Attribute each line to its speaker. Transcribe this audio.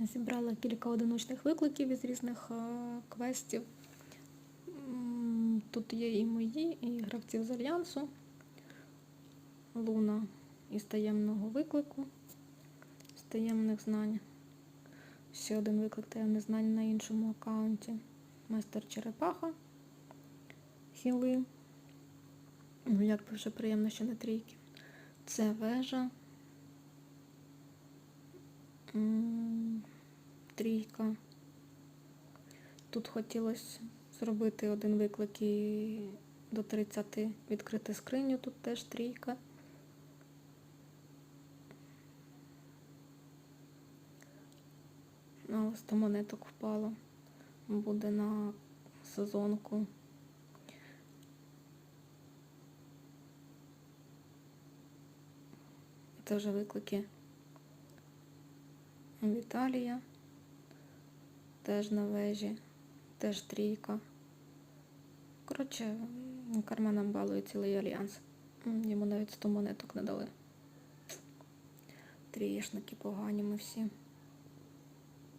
Speaker 1: Зібрала кілька одиночних викликів із різних е, квестів. Тут є і мої, і гравців з Альянсу. Луна із таємного виклику, з таємних знань. Ще один виклик таємних знань на іншому аккаунті. Майстер Черепаха. Хіли. Ну, як би вже приємно, що не трійки. Це вежа. Трійка. Тут хотілося зробити один виклик і до 30 відкрити скриню, тут теж трійка. На 100 монеток впало. Буде на сезонку. Це вже виклики Віталія. Теж на вежі, теж трійка. Коротше, карманом балує цілий альянс. Йому навіть 100 монеток не дали. Трієшники погані ми всі.